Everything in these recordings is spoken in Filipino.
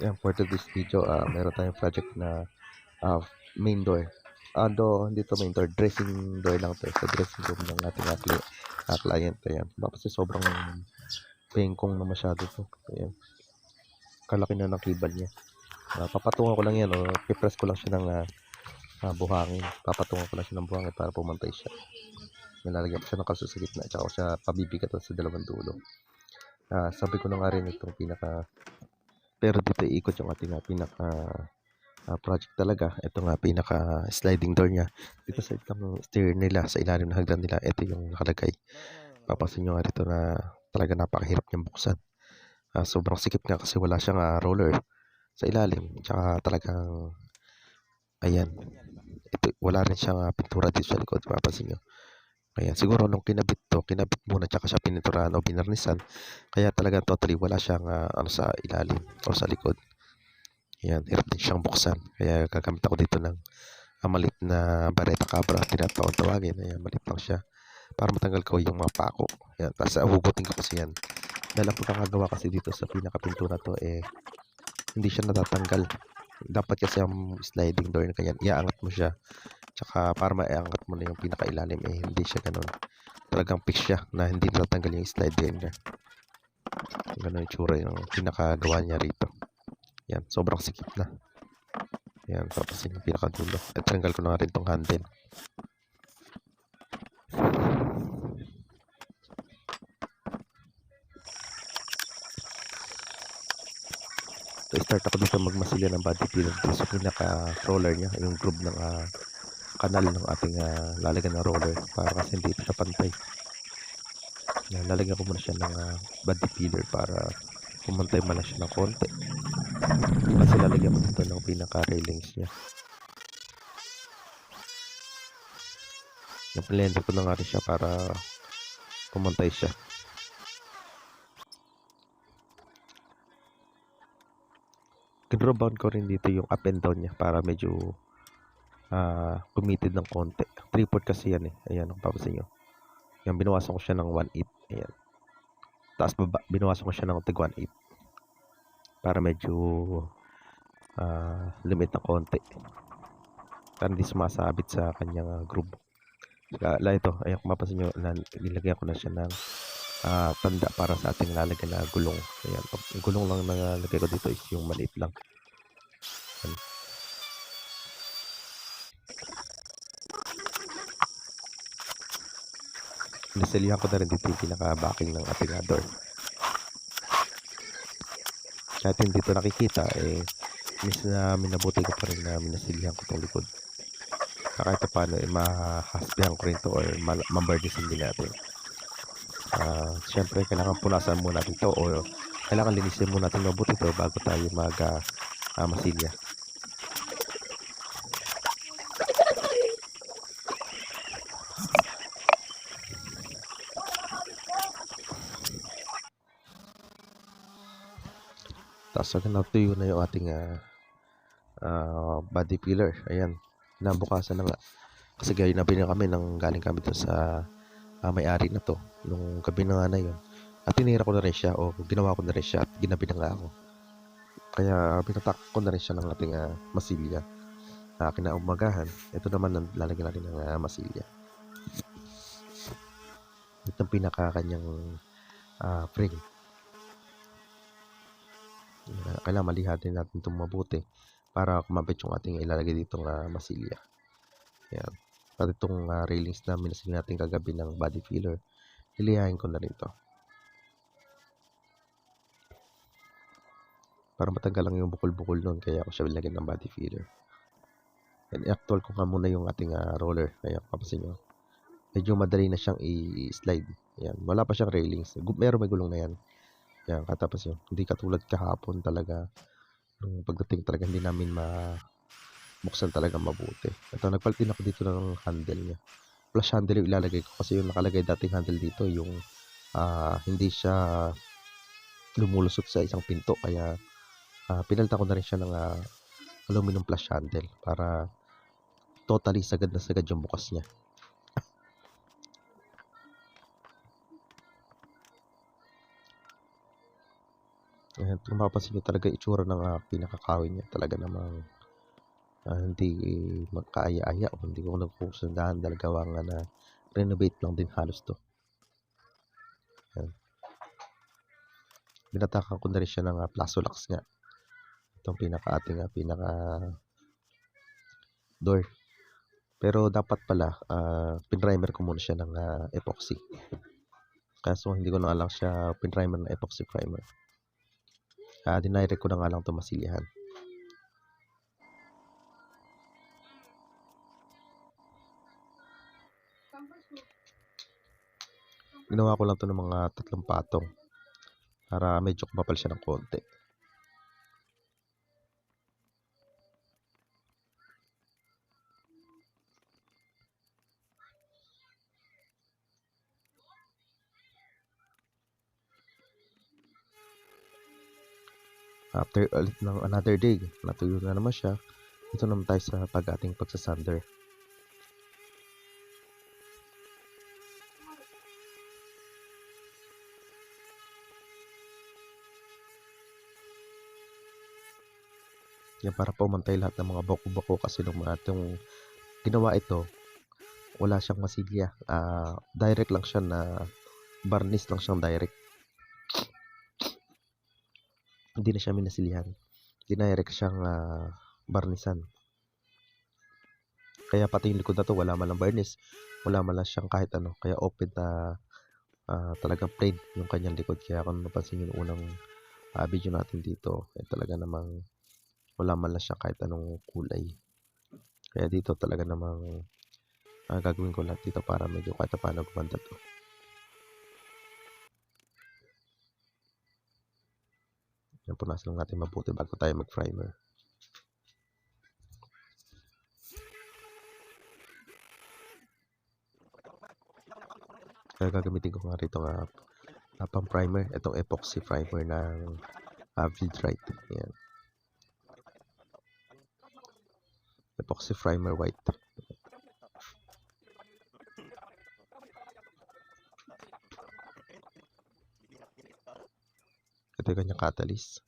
Ayan, for today's video, ah, meron tayong project na ah, main door. Although, hindi to main door, dressing door lang to. Sa dressing room ng ating ah, cli- ah, client. Ayan. Kasi sobrang pengkong na masyado to. Ayan. Kalaki na ng kibal niya. Ah, papatungan ko lang yan, o pipress ko lang siya ng ah, ah, buhangin. Papatungan ko lang siya ng buhangin para pumantay siya. Nilalagyan ko siya ng kalso sa gitna, tsaka ko siya pabibigatan sa dalawang dulo. Ah, sabi ko na nga rin itong pinaka pero dito iikot yung ating ah, pinaka ah, project talaga. Ito nga pinaka sliding door niya. Dito sa itang stair nila, sa ilalim ng hagdan nila, ito yung nakalagay. Papasin nyo nga rito na talaga napakahirap niyang buksan. Ah, sobrang sikip nga kasi wala siyang ah, roller sa ilalim. Tsaka talagang, ayan, ito, wala rin siyang ah, pintura dito sa likod. Papasin nyo. Ayan, siguro nung kinabit to, kinabit muna tsaka siya pininturahan o binarnisan. Kaya talaga totally wala siyang ah, ano sa ilalim o sa likod. Ayan, hirap din siyang buksan. Kaya gagamit ako dito ng ah, malit na bareta cabra. Tinatawag tawagin. Ayan, malit lang siya. Para matanggal ko yung mga pako. Ayan, tapos uh, hugutin ko kasi yan. Dahil ang pagkakagawa kasi dito sa pinakapintura to eh, hindi siya natatanggal. Dapat kasi ang sliding door na kanyan, iaangat mo siya. Tsaka para maiangat mo na yung pinakailalim eh, hindi siya ganun. Talagang fix siya na hindi natatanggal yung slide niya. Ganun yung tsura yung pinakagawa niya rito. Yan, sobrang sikip na. Yan, tapos yung pinakadulo. At tanggal ko na nga rin tong handle. So, start ako dito magmasilya ng body dito sa pinaka-roller niya, yung groove ng ah, kanal ng ating ah, lalagyan ng roller para kasi hindi siya pantay. Yan, lalagyan ko muna siya ng ah, body filler para pumantay man lang siya ng konti. Kasi lalagyan ko dito ng pinaka-railings niya. Napalende ko na nga rin siya para pumantay siya. Kinroll bound ko rin dito yung up and down niya para medyo ah committed ng konti. Tripod kasi yan eh. Ayan, kung papansin nyo. Yan, binawasan ko siya ng 1.8. Ayan. Tapos baba, binawasan ko siya ng tig 1.8. Para medyo ah limit ng konti. Para hindi sumasabit sa kanyang ah, groove. Saka, la ito, ayan, kung mapansin nyo, nilagyan ko na siya ng ah, tanda para sa ating lalagyan na gulong. Ayan, gulong lang na nalagay ko dito is yung maliit lang. Nasilihan ko na rin dito yung pinaka-backing ng ating door. Kahit hindi ito nakikita, eh, mis na minabuti ko pa rin na minasilihan ko itong likod. Na kahit paano, eh, mahasbihan ko rin ito or ma- mambardisin din natin. Ah, Siyempre, kailangan punasan muna natin ito o kailangan linisin muna natin mabuti ito bago tayo mag ah, ah, masilya. Agad natuyo na yung ating ah, ah, body pillar. Ayan, nabukasan na nga. Kasi gaya na na kami nang galing kami dun sa ah, may-ari na to. Nung gabi na nga na yun. At tinira ko na rin siya o ginawa ko na rin siya at ginabi na nga ako. Kaya binatak ko na rin siya ng ating ah, masilya. Na kinaumagahan. Ito naman lalagyan natin ng ah, masilya. Ito ang pinaka kanyang ah, frame. Kailangan malihatin natin itong mabuti para kumabit yung ating ilalagay ditong ah, masilya. Yan. Pati itong ah, railings na minasil natin kagabi ng body filler, lilihain ko na rin to. Para matanggal lang yung bukol-bukol nun, kaya ako siya nilagyan ng body filler. And i-actual ko nga muna yung ating ah, roller. Kaya papasin nyo. Medyo madali na siyang i-slide. Yan. Wala pa siyang railings. Meron may gulong na yan. Yan, katapos yun. Hindi katulad kahapon talaga. Nung pagdating talaga hindi namin ma buksan talaga mabuti. Ito, nagpalit din ako dito ng handle niya. Plus handle yung ilalagay ko kasi yung nakalagay dating handle dito yung ah, hindi siya lumulusot sa isang pinto kaya ah, pinalitan ko na rin siya ng ah, aluminum plus handle para totally sagad na sagad yung bukas niya. Ayan, kung mapapansin niyo talaga itsura ng, ah, pinakakawin niya talaga namang, ah, hindi magkaaya-aya o hindi ko nagpupundahan dahil gawa nga na renovate lang din halos 'to. Ayan. Binatakan ko na rin siya ng, ah, Plazolax nga. Itong pinaka ating, ah, pinaka door. Pero dapat pala, ah, pinrimer ko muna siya ng, ah, epoxy. Kaso hindi ko na lang siya pinrimer ng epoxy primer. Ah, dinirect ko na nga lang 'to masilyahan. Ginawa ko lang 'to ng mga tatlong patong para medyo kumapal siya ng konti. After ulit ng another day, natuyo na naman siya. Dito naman tayo sa pag ating pagsasander. Yan para pumantay lahat ng mga bako-bako kasi nung mga itong ginawa ito, wala siyang masilya. Ah, direct lang siya na varnish lang siyang direct. Hindi na siya minasilyahan. Dinirect siyang ah, barnisan. Kaya pati yung likod na to wala man lang varnish, wala man lang siyang kahit ano, kaya open na ah, talagang plain yung kanyang likod. Kaya kung napansin niyo nung unang ah, video natin dito, eh talaga namang wala man lang siya kahit anong kulay. Kaya dito talaga namang ah, gagawin ko lahat dito para medyo kahit paano gumanda to. Yan, punasan lang natin mabuti bago tayo mag-primer. Kaya gagamitin ko nga rito nga uh, pang primer, itong epoxy primer ng uh, Vidrite. Yan. Epoxy primer white. Yung kanyang catalyst.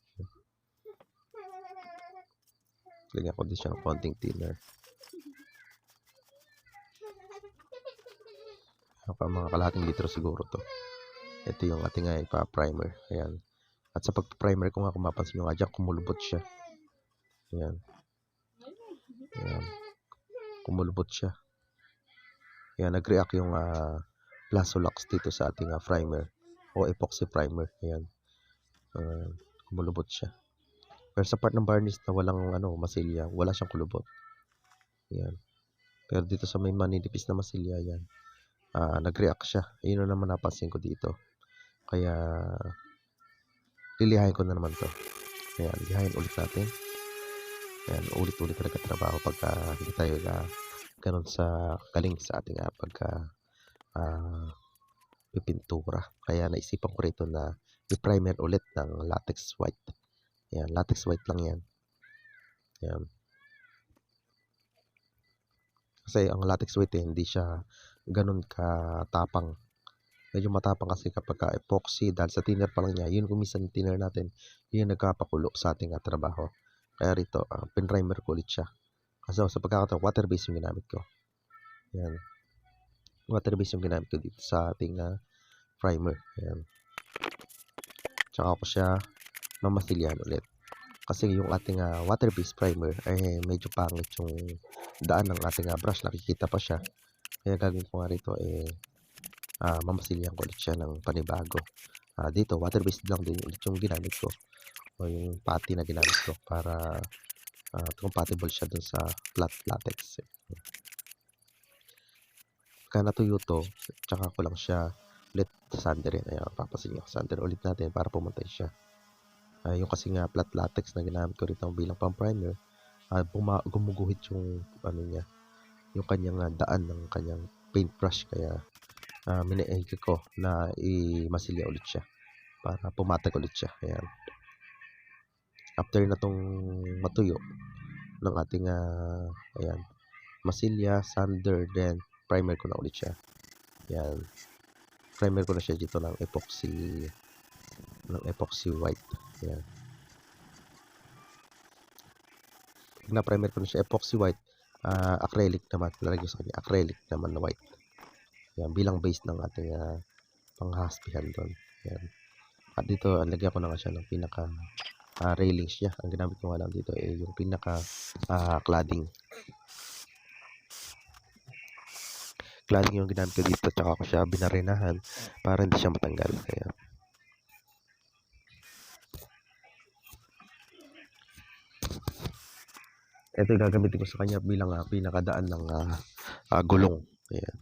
Lagyan ko din siya ng konting thinner. Pa mga kalahating litro siguro to. Ito yung ating uh, ipa-primer. Ayan. At sa pag-primer ko nga kung mapansin nyo nga dyan, kumulubot siya. Ayan. Ayan. Kumulubot siya. Ayan, nag-react yung uh, Plazolax dito sa ating uh, primer o epoxy primer. Ayan. Uh, kumulubot siya. Pero sa part ng varnish na walang ano, masilya, wala siyang kulubot. Ayan. Pero dito sa may maninipis na masilya, yan. Uh, nag-react siya. Yun na naman napansin ko dito. Kaya, lilihain ko na naman to. Ayan, lihain ulit natin. Ayan, ulit-ulit talaga trabaho pagka hindi tayo na ganun sa galing sa ating uh, pagka uh, pipintura. Kaya naisipan ko rito na i-primer ulit ng latex white. Ayan, latex white lang yan. Ayan. Kasi ang latex white eh, hindi siya ganun katapang. Medyo matapang kasi kapag ka epoxy dahil sa thinner pa lang niya, yun kumisan yung thinner natin, yun nagkapakulo sa ating uh, trabaho. Kaya rito, uh, pinrimer ko ulit siya. Kasi sa pagkakataon, water base yung ginamit ko. Ayan. Water base yung ginamit ko dito sa ating uh, primer. Ayan. Tsaka ko siya mamasilyan ulit. Kasi yung ating uh, water base primer ay eh, medyo pangit yung daan ng ating uh, brush. Nakikita pa siya. Kaya gagawin ko nga rito eh uh, mamasilyan ko ulit siya ng panibago. Uh, dito, water based lang din ulit yung ginamit ko. O yung pati na ginamit ko para uh, compatible siya dun sa flat latex. Kaya natuyo to, tsaka ko lang siya ulit sanderin. Ayan, papasin nyo. Sander ulit natin para pumantay siya. Uh, yung kasi nga flat latex na ginamit ko rito bilang pang primer, uh, gumuguhit yung ano niya, yung kanyang uh, daan ng kanyang paintbrush kaya uh, minaig ko na i-masilya ulit siya para pumatag ulit siya ayan after na tong matuyo ng ating uh, ayan masilya sander then primer ko na ulit siya ayan primer ko na siya dito ng epoxy ng epoxy white Yan. Na-primer ko na siya, epoxy white, ah, acrylic naman. Lalagay ko sa kanya, acrylic naman na white. Yan, bilang base ng ating uh, panghaspihan doon. Yan. At dito, ah, lagyan ko na nga siya ng pinaka ah, railings niya. Ang ginamit ko nga lang dito ay yung pinaka ah, cladding. Cladding yung ginamit ko dito, tsaka ko siya binarenahan para hindi siya matanggal. Kaya, ito yung gagamitin ko sa kanya bilang ah, pinakadaan ng ah, ah, gulong. Ayan.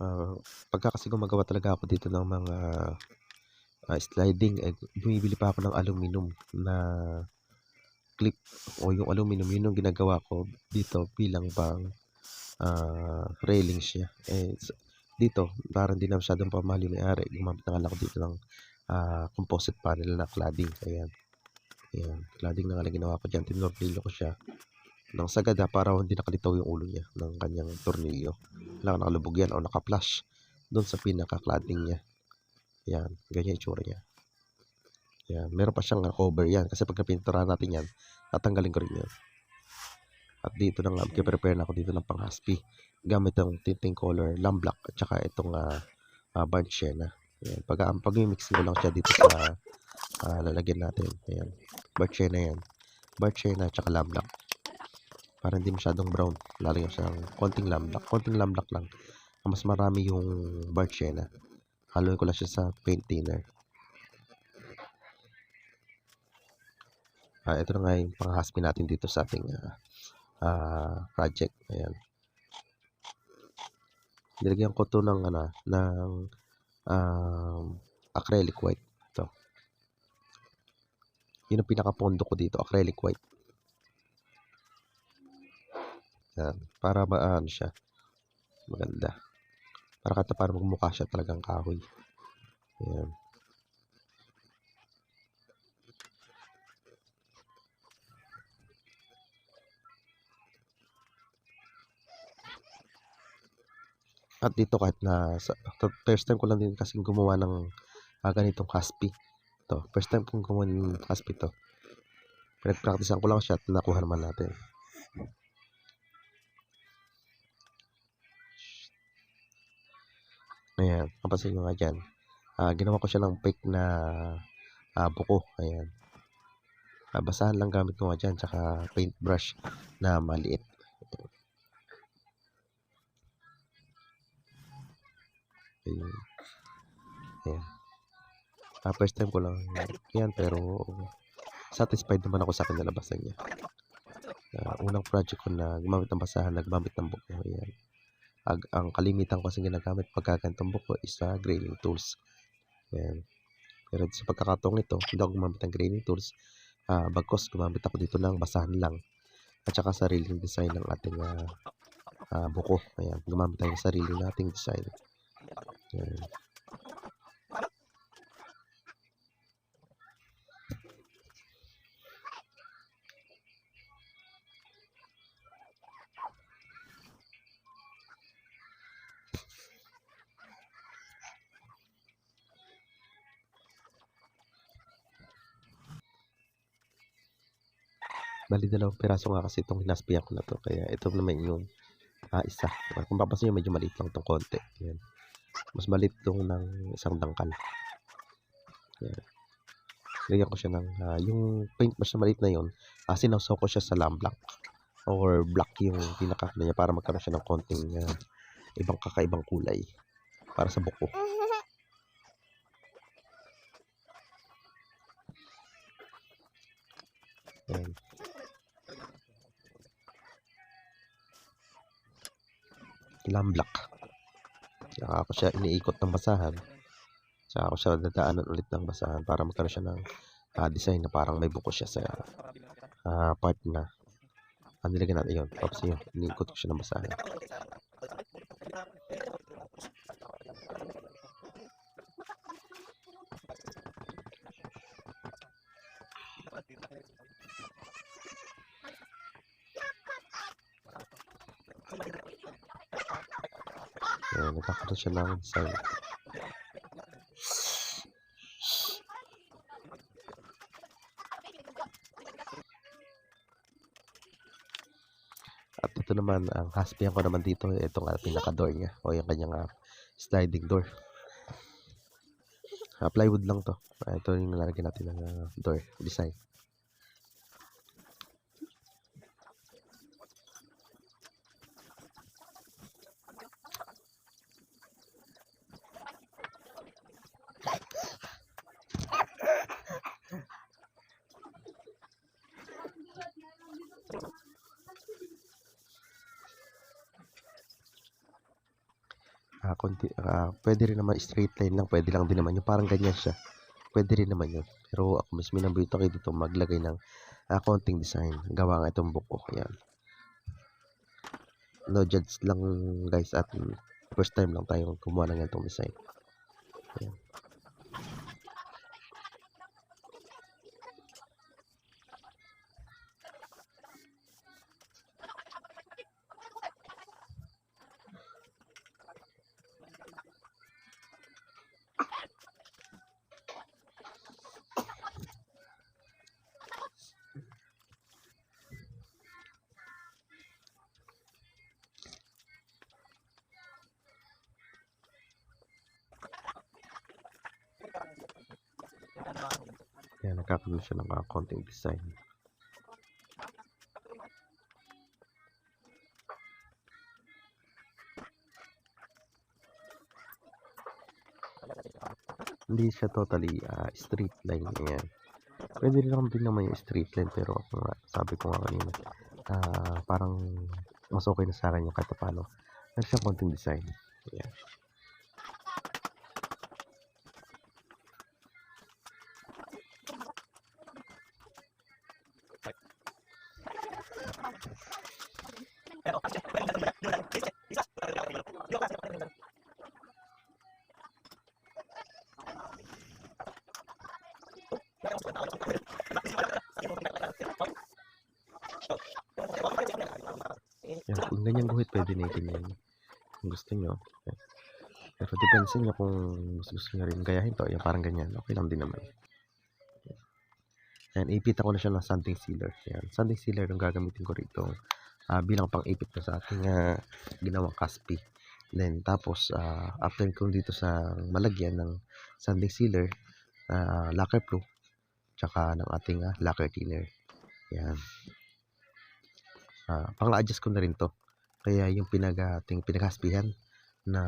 Ah, pagka kasi gumagawa talaga ako dito ng mga ah, sliding, eh, bumibili pa ako ng aluminum na clip o yung aluminum, yun yung ginagawa ko dito bilang pang ah, railings niya. Eh, dito, para hindi na masyadong pamahal yung may-ari, gumamit na lang ako dito ng ah, composite panel na cladding. Ayan. Ayan. Cladding na nga lang ginawa ko dyan. Tinornilyo ko siya ng sagada para hindi nakalitaw yung ulo niya ng kanyang tornilyo. Kailangan nakalubog yan o naka-flush doon sa pinaka-cladding niya. Yan. Ganyan itsura niya. Yan. Meron pa siyang ah, cover yan. Kasi pag napinturahan natin yan, tatanggalin ko rin yan. At dito na nga, prepare na ako dito ng pang-haspi. Gamit ang tinting color, lamblock, at saka itong uh, uh, burnt sienna. Yan. Pag, um, pag mix ko lang siya dito sa uh, lalagyan natin. Ayan. Burnt sienna yan. Burnt sienna at saka lamblock. Para hindi masyadong brown. Lalagyan siya ng konting lamblock. Konting lamblock lang. Mas marami yung burnt sienna. Haluin ko lang siya sa paint thinner. Ah, ito na nga yung pang-haspi natin dito sa ating uh, uh, project. Ayan. Nilagyan ko to ng ano, ng um, acrylic white. Ito. Yun ang pinaka-pondo ko dito, acrylic white. Yan. Para ba ano siya? Maganda. Para kata para magmukha siya talagang kahoy. Ayan. At dito kahit na sa, first time ko lang din kasing gumawa ng ah, ganitong haspi. To, first time kong gumawa ng haspi to. Pinag-practicean ko lang siya at nakuha naman natin. Ayan, kapansin nyo nga dyan. Ah, ginawa ko siya ng fake na ah, buko. Ayan. Ah, basahan lang gamit ko nga dyan, tsaka paintbrush na maliit. Ayan. Ayan. Ah, first time ko lang yan, pero satisfied naman ako sa akin na labasan niya. Ah, unang project ko na gumamit ng basahan, naggamit ng buko. Ayan. Ag, ang kalimitan ko kasi ginagamit pagka ganitong buko is sa grading tools. Ayan. Pero sa pagkakataong ito, hindi ako gumamit ng grading tools. Ah, bagkos gumamit ako dito ng basahan lang. At saka sariling design ng ating ah, ah, buko. Ayan. Gumamit tayo ng sarili nating design. Ayan. Bali dalawang piraso nga kasi itong hinaspian ko na to. Kaya ito naman yung ah, isa. Kung papansin nyo, medyo maliit lang itong konti. Ayan. Mas maliit itong ng isang dangkal. Ayan. Lagyan ko siya ng, ah, yung paint brush na maliit na yun, uh, sinawsaw ko siya sa lamblock or black yung pinaka niya para magkaroon siya ng konting ah, ibang kakaibang kulay para sa buko. Saka ako siya iniikot ng basahan. Saka ako siya dadaanan ulit ng basahan para magkaroon siya ng ah, design na parang may buko siya sa ah, part na ah, nilagyan natin yun. Tapos yun, iniikot ko siya ng basahan. Siya ng design. At ito naman, ang haspihan ko naman dito, itong uh, pinaka-door niya o yung kanyang uh, sliding door. Uh, plywood lang to. Uh, ito yung lalagyan natin ng uh, door design. Ah, konti puwede rin naman straight line lang, puwede lang din naman yung parang ganyan siya. Puwede rin naman yun. Pero ako mas minabuhi kayo dito maglagay ng ah, konting design. Gawa nga itong buko, ayan. No judge lang guys at first time lang tayong gumawa ng ganitong design. Ayan. Ayan, nagkakaroon siya ng ah, konting design. Hindi siya totally ah, straight line, ayan. Rin naman din naman yung straight line pero ako nga, sabi ko nga kanina, ah, parang mas okey na sa'kin yung kahit papaano meron siyang konting design, ayan. Yan, kung ganyang guhit puwede na ganyan. Kung gusto niyo, ayan. Pero depensa niyo kung mas gusto niyo rin gayahin 'to, yung parang ganyan, okey lang din naman. Ayan, iipitan ko na siya ng sanding sealer, ayan. Sanding sealer ang gagamitin ko rito, ah, bilang pang-ipit ko sa aking, ah, ginawang caspi. Then tapos, ah, after ko dito sa malagyan ng sanding sealer, ah, lacquer proof, tsaka ng ating, ah, lacquer thinner, yan. Ah, pang-a-adjust ko na rin 'to. Kaya yung pinag ah, ating pinaghaspihan na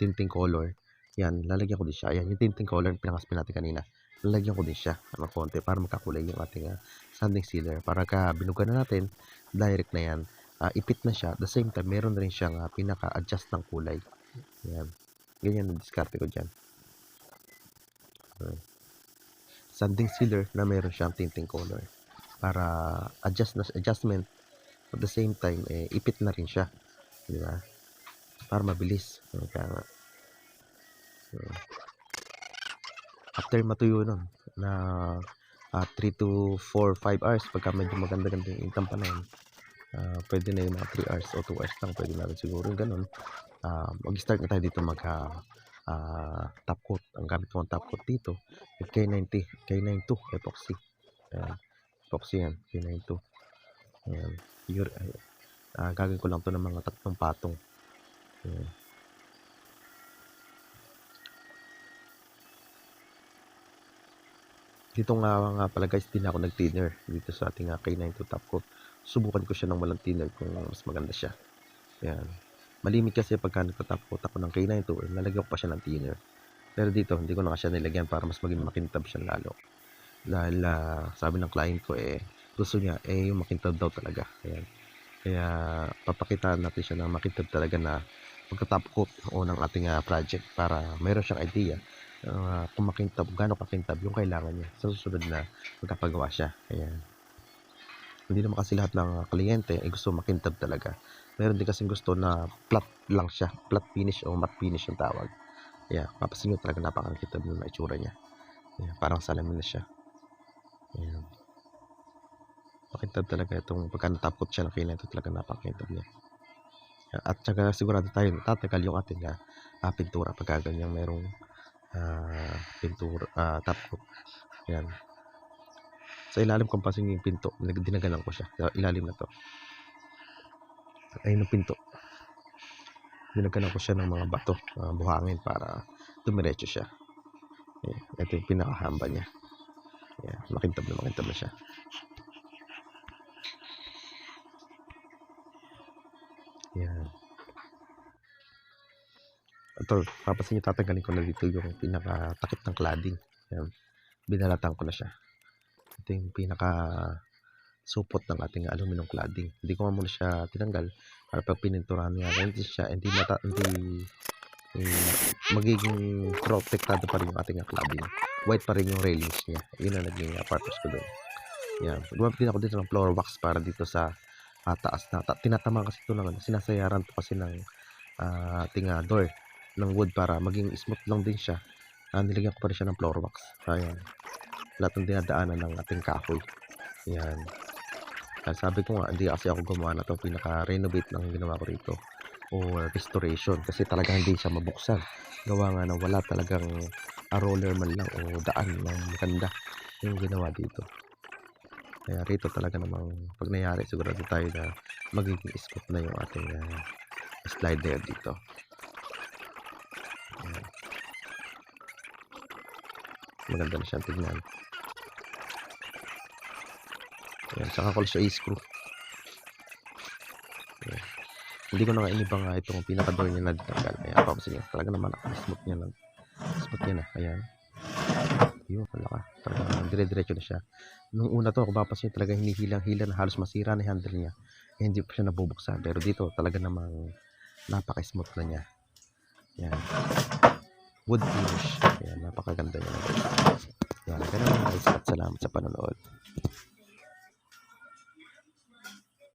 tinting color, yan lalagyan ko din siya. Ayan yung tinting color na pinanghaspi natin kanina, lalagyan ko din siya ng konti para magkakulay yung ating, ah, sanding sealer. Para pagka binuga na natin, direct na yan, ah, ipit na siya. The same time, meron rin siyang, ah, pinaka-adjust ng kulay. Yan. Ganyan ang diskarte ko diyan. Hmm. Sanding sealer na meron siyang tinting color. Para adjust na adjustment at the same time, eh, ipit na rin siya, 'di ba? Para mabilis, kaya nga. Hmm. After matuyo nun na, ah, 3 to 4, 5 hours pagka medyo maganda-ganda yung initang panahon, ah, puwede na yung mga 3 hours o 2 hours lang puwede na rin siguro yung gano'n. Ah, mag-start na tayo dito mag, ah, ah, top coat. Ang gamit kong top coat dito, yung K90, K92 epoxy. Ayan, epoxy yan, K92. Ayan, pure ay ah, gagawin ko lang 'to ng mga tatlong patong. Ayan. Dito nga nga pala guys, 'di na ako nag-thinner dito sa ating, ah, K92 top coat. Subukan ko siya ng walang thinner kung mas maganda siya. Ayan. Malimit kasi pagka nagta-top coat ako ng K92, eh, lalagyan ko pa siya ng thinner. Pero dito hindi ko na siya nilagyan para mas maging makintab siya lalo. Dahil, ah, sabi ng client ko, eh, gusto niya, eh, yung makintab daw talaga, ayan. Kaya papakitaan natin siya ng makintab talaga na pagka-top coat o ng ating, ah, project para meron siyang idea, ah, kung makintab gaano kakintab yung kailangan niya sa susunod na magpapagawa siya, ayan. Hindi naman kasi lahat ng kliyente ay gusto makintab talaga. Meron din kasing gusto na flat lang siya, flat finish o matte finish yung tawag. Kaya mapapansin niyo talaga napakakintab ng itsura niya. Ayan, parang salamin na siya. Ayan. Makintab talaga itong pagka na-top coat siya ng K92 talagang napakakintab niya. At saka sigurado tayo tatagal yung ating, ah, pintura pagka ganyang merong, ah, pintura, top coat. Yan. Sa ilalim kung pansin niyo yung pinto, nag dinaganan ko siya, sa ilalim na 'to. Ayun yung pinto. Dinaganan ko siya ng mga bato, mga buhangin para dumiretso siya. Ayan, ito yung pinakahamba niya. Ayan, makintab na makintab na siya. Yan. Ito, papansin niyo tatanggalin ko na dito yung pinakatakip ng cladding. Yan, binalatan ko na siya. Ito yung pinaka supot ng ating aluminum cladding. Hindi ko nga muna siya tinanggal para pag pininturahan niya, hindi siya, hindi mata, hindi eh, magiging protektado pa rin yung ating cladding. White pa rin yung railings niya. Yun ang naging uh, purpose ko doon. Yan. Gumamit din ako dito ng floor wax para dito sa ah, taas na. Ta- tinatama kasi ito ng ano, sinasayaran to kasi ng ah, ating ah, door ng wood para maging smooth lang din siya. Ah, nilagyan ko pa rin siya ng floor wax. Ayan. Lahat ng dinadaanan ng ating kahoy. Yan. Kaya sabi ko nga, hindi kasi ako gumawa na itong pinaka-renovate ng ginawa ko rito or restoration kasi talagang hindi siya mabuksan. Gawa nga na wala talagang a roller man lang o daan ng maganda yung ginawa dito. Kaya rito talaga namang pag nangyari sigurado tayo na magiging smooth na yung ating ah, slider dito. Ayan. Maganda na siyang tignan. Ayan, saka ko siya i-screw. Ayan. Hindi ko na nga inibang nga itong pinaka-door niya na ditanggal. Ayan, papansin niyo. Talaga naman smooth niya na. Smooth niya na. Ayan. Yun, wala ka. Talagang dire-diretso na siya. Nung una to, kung niyo, talaga hinihilang-hila na halos masira na handle niya. Eh, hindi pa siya nabubuksan. Pero dito, talaga namang napaka-smooth na niya. Ayan. Wood finish. Ayan, napakaganda niya. Ayan, ganun lang guys. At salamat sa panonood.